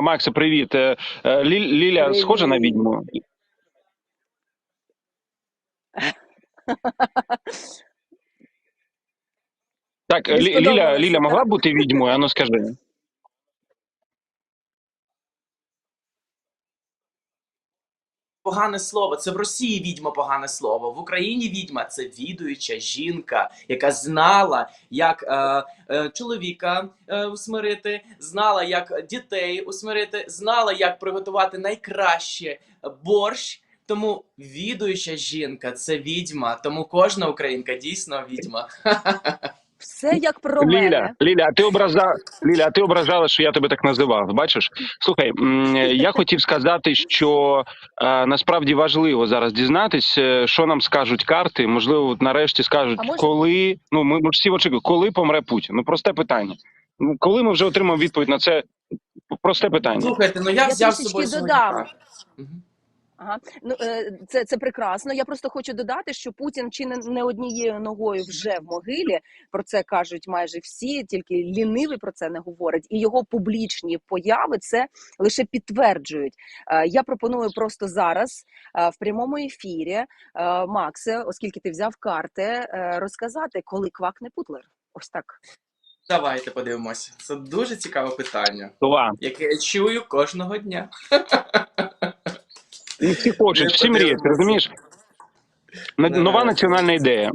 Макса, привіт. Е, е, Лі- Ліля Привіт. схожа на відьму? Так, Лі- Ліля, Ліля могла бути відьмою? Ану скажи. Погане слово, це в Росії відьма погане слово. В Україні відьма це відуюча жінка, яка знала, як е, е, чоловіка е, усмирити, знала, як дітей усмирити, знала, як приготувати найкраще борщ. Тому відуюча жінка це відьма. Тому кожна українка дійсно відьма. Все як про Ліля, мене. Ліля, а ти ображала, Ліля, а ти ображала, що я тебе так називав. Бачиш? Слухай, я хотів сказати, що е, насправді важливо зараз дізнатись, е, що нам скажуть карти. Можливо, от нарешті скажуть, може- коли ну ми, ми ж всі очікуємо, коли помре Путін. Ну просте питання. Ну, коли ми вже отримаємо відповідь на це просте питання. Слухайте, ну я, Я взяв з собою додам. Ага. Ну, е, це, це прекрасно. Я просто хочу додати, що Путін чи не, не однією ногою вже в могилі. Про це кажуть майже всі, тільки лінивий про це не говорить. І його публічні появи це лише підтверджують. Е, Я пропоную просто зараз е, в прямому ефірі, Максе, оскільки ти взяв карти, розказати, коли квакне Путлер. Ось так. Давайте подивимося. Це дуже цікаве питання, яке я чую кожного дня. І всі хочуть, всі мріють, розумієш? Нова національна ідея.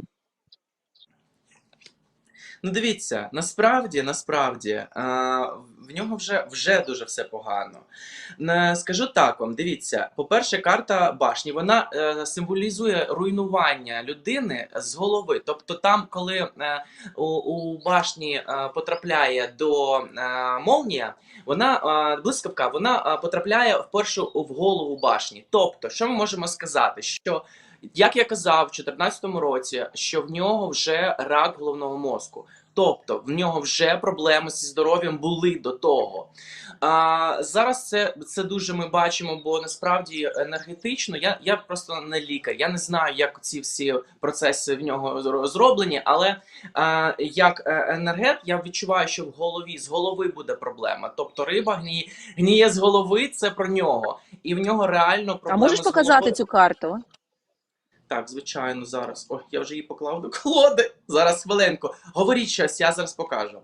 Ну, дивіться, насправді, насправді, е, в нього вже, вже дуже все погано. Скажу так вам, дивіться, по-перше, карта башні вона е, символізує руйнування людини з голови. Тобто, там, коли е, у, башні е, потрапляє до е, молнія, вона е, блискавка, вона е, потрапляє вперше в голову башні. Тобто, що ми можемо сказати? Що як я казав у 2014 році, що в нього вже рак головного мозку. Тобто в нього вже проблеми зі здоров'ям були до того. А, зараз це, це дуже ми бачимо, бо насправді енергетично я, я просто не лікар. Я не знаю, як ці всі процеси в нього зроблені, але а, як е, енергет я відчуваю, що в голові з голови буде проблема. Тобто риба гніє, гніє з голови, це про нього, і в нього реально проблеми А можеш показати головою. цю карту? Так, звичайно, зараз. Ой, я вже її поклав до колоди. Зараз хвилинку. Говоріть щось, я зараз покажу.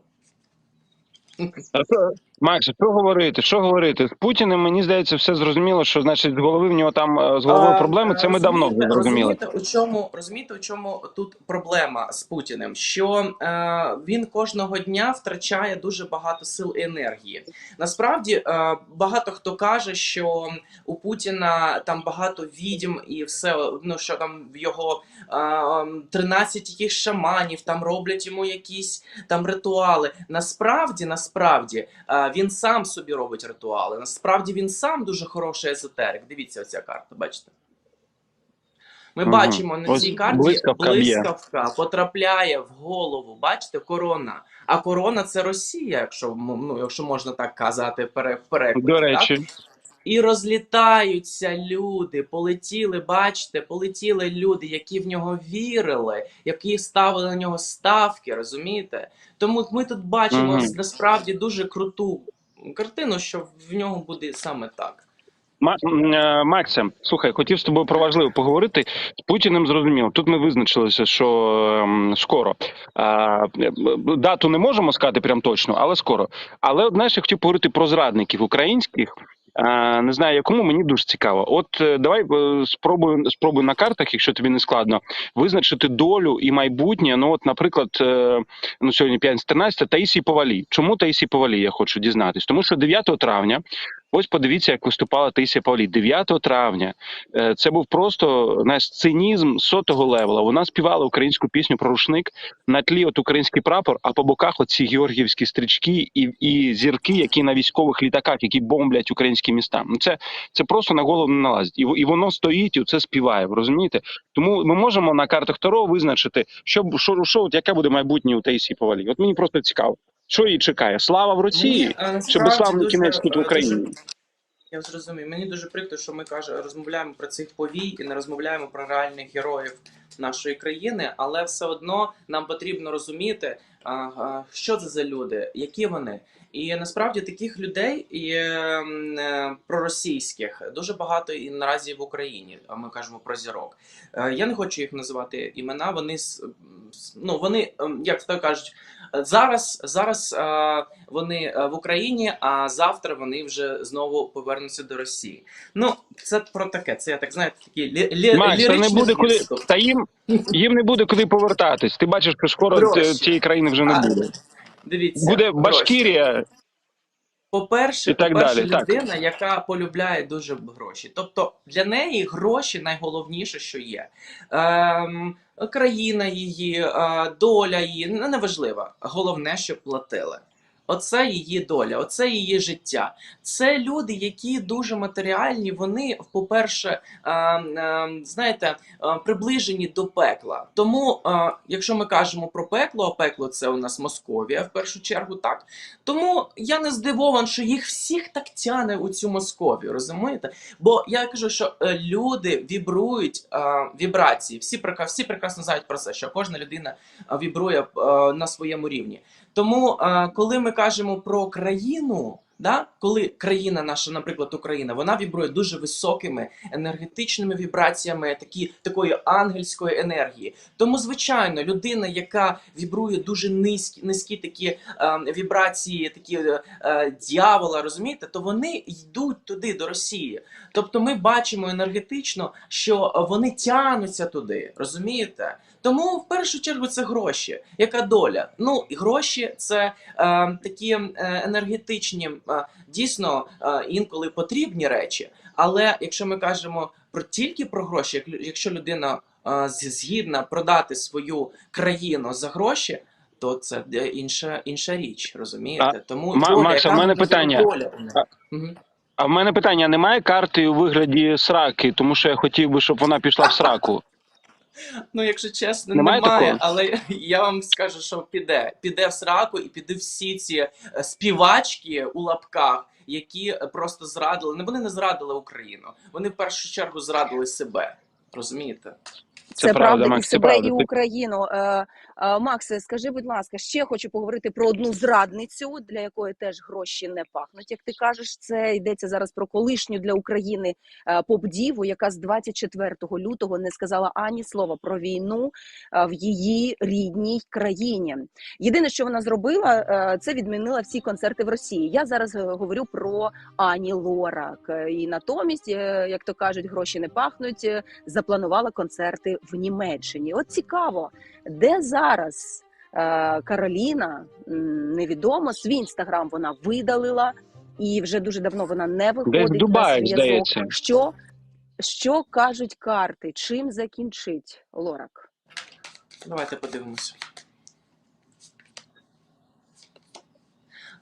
Макс, що говорити? Що говорити? З Путіним мені здається, все зрозуміло, що значить з голови в нього там е, з головою проблеми. Це ми давно вже зрозуміли. Розумієте, у чому розумієте, у чому тут проблема з Путіним? Що е, він кожного дня втрачає дуже багато сил і енергії. Насправді е, багато хто каже, що у Путіна там багато відьм і все. Ну що там в його е, 13 яких шаманів там роблять йому якісь там ритуали. Насправді, насправді, е, він сам собі робить ритуали. Насправді він сам дуже хороший езотерик. Дивіться, оця карта, бачите? Ми Мгм. бачимо на Ось цій карті блискавка блискавка потрапляє в голову. Бачите, корона. А корона це Росія, якщо ну, якщо можна так казати, пере- в перекладі. До так? І розлітаються люди, полетіли, бачите, полетіли люди, які в нього вірили, які ставили на нього ставки, розумієте? Тому ми тут бачимо Мгм. насправді дуже круту картину, що в нього буде саме так. Е, Максе, слухай, хотів з тобою про важливе поговорити. З Путіним зрозуміло. Тут ми визначилися, що ем, скоро. Е, дату не можемо сказати прям точно, але скоро. Але знаєш, я хотів поговорити про зрадників українських. Не знаю, якому мені дуже цікаво. От е, давай спробую спробуй, спробуй на картах, якщо тобі не складно, визначити долю і майбутнє. Ну, от, наприклад, е, ну сьогодні 5-13, Таїсії Повалі. Чому Таїсій Повалі? Я хочу дізнатись. Тому що 9 травня Ось подивіться, як виступала Таїсія Павлі 9 травня. Е, Це був просто знаєш, цинізм сотого левела. Вона співала українську пісню про рушник на тлі от український прапор, а по боках оці георгіївські стрічки і, і зірки, які на військових літаках, які бомблять українські міста. Ну це, це просто на голову не налазить. І, і воно стоїть і це співає. Розумієте? Тому ми можемо на картах Таро визначити, що, що, що от яке буде майбутнє у Таїсії Павлі. От мені просто цікаво, що її чекає? Слава в Росії, Мені, е, щоб славний кінець тут в е, Україні. дуже- Я зрозумів. Мені дуже прикро, що ми каже, розмовляємо про цих повій і не розмовляємо про реальних героїв нашої країни, але все одно нам потрібно розуміти, а, що це за люди, які вони. І насправді таких людей і ем, е, проросійських дуже багато і наразі в Україні. А Ми кажемо про зірок. Е, Я не хочу їх називати імена. Вони ну вони ем, як то кажуть. Зараз зараз е, вони е, в Україні, а завтра вони вже знову повернуться до Росії. Ну це про таке. Це я так знаєте, такі лі, лі, Макс, та не буде куди. Та їм їм не буде куди повертатись. Ти бачиш, що скоро цієї країни вже не А, буде. Дивіться, Буде. Башкірія. По-перше, по-перше далі, так. людина, яка полюбляє дуже гроші. Тобто для неї гроші найголовніше, що є. Ем, країна її, е, доля її неважливо. Головне, щоб платили. Оце її доля, оце її життя. Це люди, які дуже матеріальні. Вони, по-перше, е, е, знаєте, е, приближені до пекла. Тому, е, якщо ми кажемо про пекло, а пекло це у нас Московія в першу чергу, так тому я не здивований, що їх всіх так тяне у цю Московію, розумієте? Бо я кажу, що е, люди вібрують вібрації. Всі всі прекрасно знають про це, що кожна людина вібрує на своєму рівні. Тому, коли ми кажемо про країну. Да? Коли країна наша, наприклад, Україна, вона вібрує дуже високими енергетичними вібраціями, такі, такої ангельської енергії. Тому, звичайно, людина, яка вібрує дуже низькі, низькі такі е, вібрації, такі е, е, дьявола, розумієте, то вони йдуть туди, до Росії. Тобто ми бачимо енергетично, що вони тянуться туди, розумієте? Тому в першу чергу це гроші. Яка доля? Ну, гроші це е, такі е, енергетичні, е, дійсно е, інколи потрібні речі. Але якщо ми кажемо про тільки про гроші, як якщо людина е, згідна продати свою країну за гроші, то це е, інша, інша річ, розумієте? Тому Ма- доля, Макс, яка в мене питання. доля у них. Мгм. А в мене питання: немає карти у вигляді сраки, тому що я хотів би, щоб вона пішла в сраку. Ну, якщо чесно, Немає немає, але я вам скажу, що піде. Піде в сраку і піде всі ці е, співачки у лапках, які е, просто зрадили. Не вони не зрадили Україну. Вони в першу чергу зрадили себе. Розумієте? Це Це, правда, правда, Макс, і себе, правда. і Україну. Е, Макс, скажи, будь ласка, ще хочу поговорити про одну зрадницю, для якої теж гроші не пахнуть. Як ти кажеш, це йдеться зараз про колишню для України е, поп-діву, яка з 24 лютого не сказала ані слова про війну е, в її рідній країні. Єдине, що вона зробила, це відмінила всі концерти в Росії. Я зараз говорю про Ані Лорак. І натомість, як то кажуть, гроші не пахнуть. Запланувала концерти в Німеччині. От цікаво, де зараз е, Кароліна невідомо. Свій інстаграм вона видалила, і вже дуже давно вона не виходить на Дубаї, зв'язок. здається. Що, що кажуть карти? Чим закінчить Лорак? Давайте подивимося.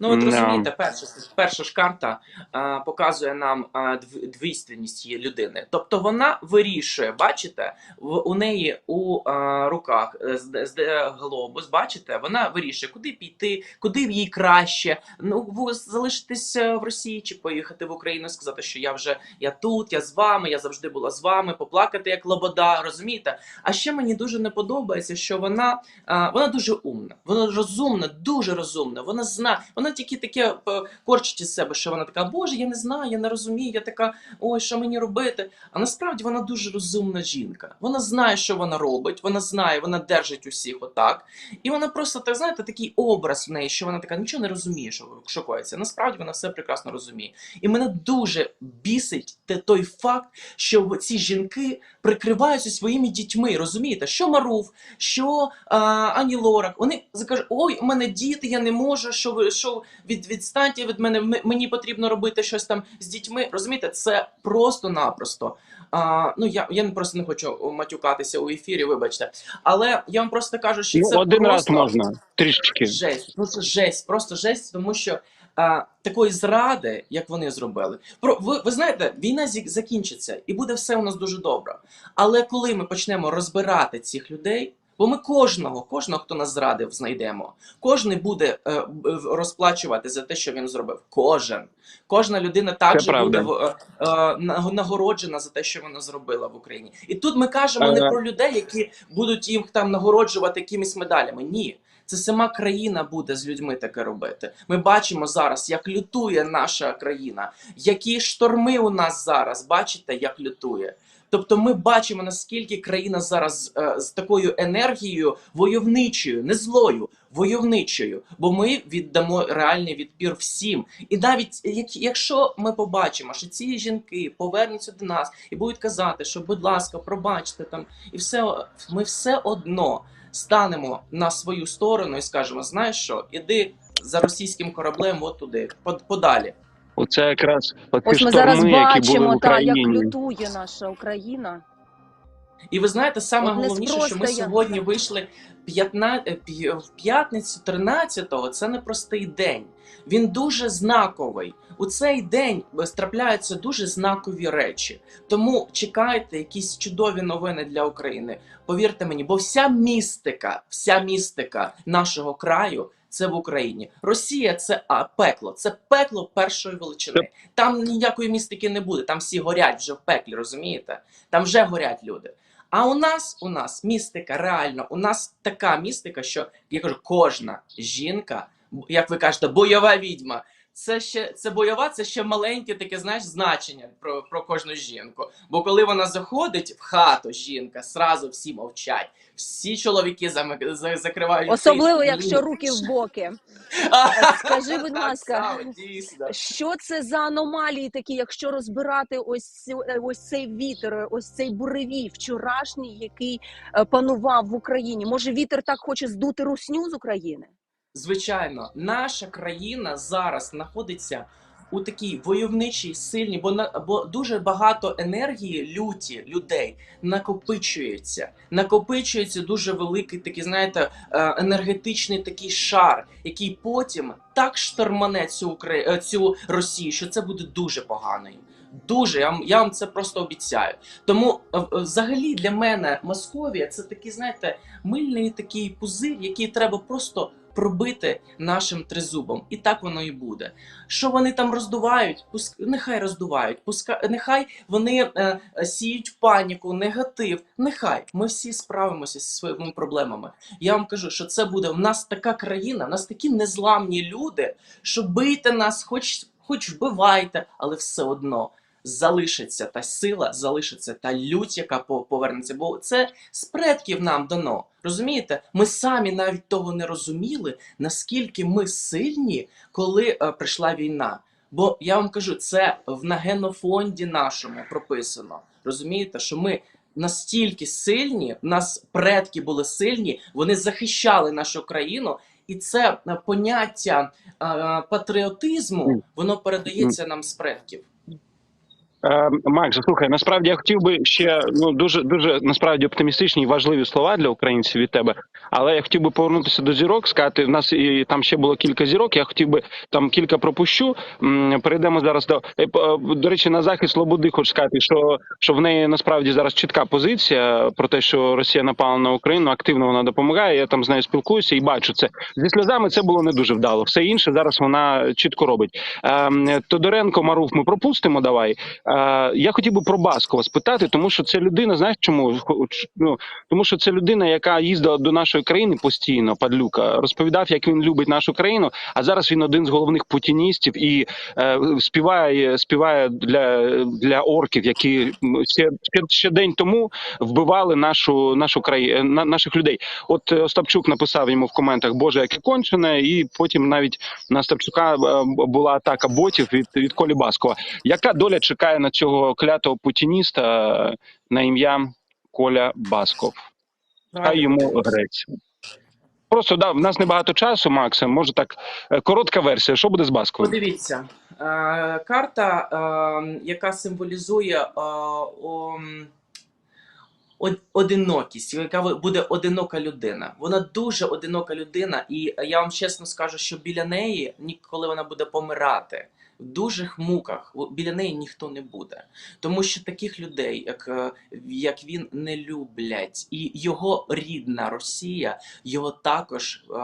Ну, от розумієте, перша, перша ж карта а, показує нам а, дв- двійственність її людини. Тобто вона вирішує, бачите, в, у неї у а, руках е, з- з- е, глобус, бачите, вона вирішує, куди піти, куди їй краще. Ну, в- залишитися в Росії чи поїхати в Україну, сказати, що я вже я тут, я з вами, я завжди була з вами, поплакати як лобода, розумієте? А ще мені дуже не подобається, що вона, а, вона дуже умна, вона розумна, дуже розумна. Вона знає, вона тільки таке е, корчить із себе, що вона така, Боже, я не знаю, я не розумію, я така, ой, що мені робити? А насправді вона дуже розумна жінка. Вона знає, що вона робить, вона знає, вона держить усіх отак. І вона просто так, знаєте, такий образ в неї, що вона така нічого не розуміє, що, коїться. Насправді вона все прекрасно розуміє. І мене дуже бісить те- той факт, що ці жінки прикриваються своїми дітьми. Розумієте, що Марув, що а, Ані Лорак. Вони закажуть, ой, у мене діти, я не можу. Що ви що від відстаньте від мене? Мені потрібно робити щось там з дітьми. Розумієте, це просто-напросто. А, ну я, я просто не хочу матюкатися у ефірі, вибачте. Але я вам просто кажу, що Ну, це один раз можна, трішечки. Жесть, ну це жесть, просто жесть, тому що а, такої зради, як вони зробили, про ви, ви знаєте, війна зі- закінчиться і буде все у нас дуже добре. Але коли ми почнемо розбирати цих людей, Бо ми кожного, кожного, хто нас зрадив, знайдемо. Кожен буде е, розплачувати за те, що він зробив. Кожен. Кожна людина також буде е, е, нагороджена за те, що вона зробила в Україні. І тут ми кажемо Е. не про людей, які будуть їм там нагороджувати якимись медалями. Ні. Це сама країна буде з людьми таке робити. Ми бачимо зараз, як лютує наша країна, які шторми у нас зараз. Бачите, як лютує. Тобто, ми бачимо наскільки країна зараз е, з такою енергією войовничою, не злою, войовничою. Бо ми віддамо реальний відпір всім. І навіть як, якщо ми побачимо, що ці жінки повернуться до нас і будуть казати, що будь ласка, пробачте там, і все, ми все одно станемо на свою сторону і скажемо: знаєш що, іди за російським кораблем, от туди, подалі. Оце якраз оці Ось ми шторми, зараз які були в бачимо, та як Україні. лютує наша Україна. І ви знаєте, саме От головніше, що ми сьогодні вийшли 15, е, п'я- в п'ятницю 13-го, це непростий день. Він дуже знаковий. У цей день е, трапляються дуже знакові речі. Тому чекайте якісь чудові новини для України. Повірте мені, бо вся містика, вся містика нашого краю. Це в Україні. Росія це а, пекло. Це пекло першої величини. Там ніякої містики не буде. Там всі горять вже в пеклі, розумієте? Там вже горять люди. А у нас, у нас містика, реально, у нас така містика, що я кажу, кожна жінка, як ви кажете, бойова відьма. Це ще це бойова, це ще маленьке таке, знаєш, значення про, про кожну жінку. Бо коли вона заходить в хату, жінка, сразу всі мовчать. Всі чоловіки замик- за- закривають. Особливо, якщо руки в боки. Скажи, будь ласка. Що це за аномалії такі, якщо розбирати ось е, ось цей вітер, ось цей буревій вчорашній, який е, панував в Україні? Може, вітер так хоче здути русню з України? Звичайно, наша країна зараз знаходиться у такій войовничій сильній, бо на бо дуже багато енергії люті людей накопичується. Накопичується дуже великий такий, знаєте, е, енергетичний такий шар, який потім так штормане цю Украї... е, цю Росію, що це буде дуже погано. Дуже я вам, я вам це просто обіцяю. Тому е, взагалі для мене Московія це такий, знаєте, мильний такий пузир, який треба просто пробити нашим тризубом. І так воно і буде. Що вони там роздувають? Пуск... Нехай роздувають. Пуска... Нехай вони е, сіють паніку, негатив. Нехай ми всі справимося зі своїми проблемами. Я вам кажу, що це буде в нас така країна, в нас такі незламні люди, що бийте нас, хоч, хоч вбивайте, але все одно. Залишиться та сила, залишиться та лють, яка по- повернеться. Бо це з предків нам дано. Розумієте? Ми самі навіть того не розуміли, наскільки ми сильні, коли е, прийшла війна. Бо я вам кажу, це в на генофонді нашому прописано. Розумієте, що ми настільки сильні, в нас предки були сильні, вони захищали нашу країну, і це е, поняття е, патріотизму, воно передається нам з предків. Е, Макс, слухай, насправді я хотів би ще ну дуже дуже насправді оптимістичні і важливі слова для українців від тебе. Але я хотів би повернутися до зірок, сказати, в нас і там ще було кілька зірок. Я хотів би там кілька пропущу. Перейдемо зараз до е, е, до речі, на захист Слободи, хочу сказати, що, що в неї насправді зараз чітка позиція про те, що Росія напала на Україну, активно вона допомагає. Я там з нею спілкуюся і бачу це зі сльозами. Це було не дуже вдало. Все інше зараз вона чітко робить. Ем, Тодоренко, Маруф, ми пропустимо. Давай. Е, я хотів би про Баскова спитати, тому що це людина, знаєш чому? Ну, тому що це людина, яка їздила до нашої країни постійно, падлюка, розповідав, як він любить нашу країну. А зараз він один з головних путіністів і е, співає, співає для, для орків, які ще, ще, ще день тому вбивали нашу нашу країну, на, наших людей. От е, Остапчук написав йому в коментах Боже, яке кончене, і потім навіть на Остапчука е, була атака ботів від, від Колі Баскова. Яка доля чекає на цього клятого путініста на ім'я Коля Басков? Хай йому грець. Просто да, в нас небагато часу, Макса. Може так е, коротка версія. Що буде з Басковим? Подивіться, е, карта, е, яка символізує одинокість, яка буде одинока людина. Вона дуже одинока людина, і я вам чесно скажу, що біля неї, ні- коли вона буде помирати, в дужих муках біля неї ніхто не буде. Тому що таких людей, як, е, як він, не люблять, і його рідна Росія його також е,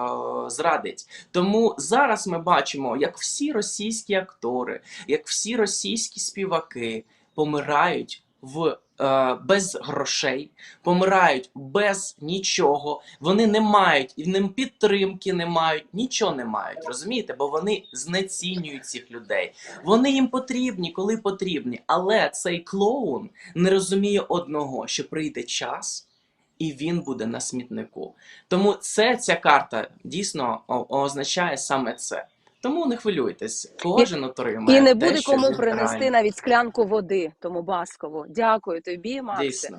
зрадить. Тому зараз ми бачимо, як всі російські актори, як всі російські співаки помирають в. Е, Без грошей, помирають без нічого. Вони не мають і ним підтримки не мають, нічого не мають. Розумієте? Бо вони знецінюють цих людей. Вони їм потрібні, коли потрібні. Але цей клоун не розуміє одного, що прийде час, і він буде на смітнику. Тому це ця карта дійсно означає саме це. Тому не хвилюйтесь, кожен отримає. І не буде те, кому принести реально. навіть склянку води, тому басково. Дякую тобі, Максе. Дійсно.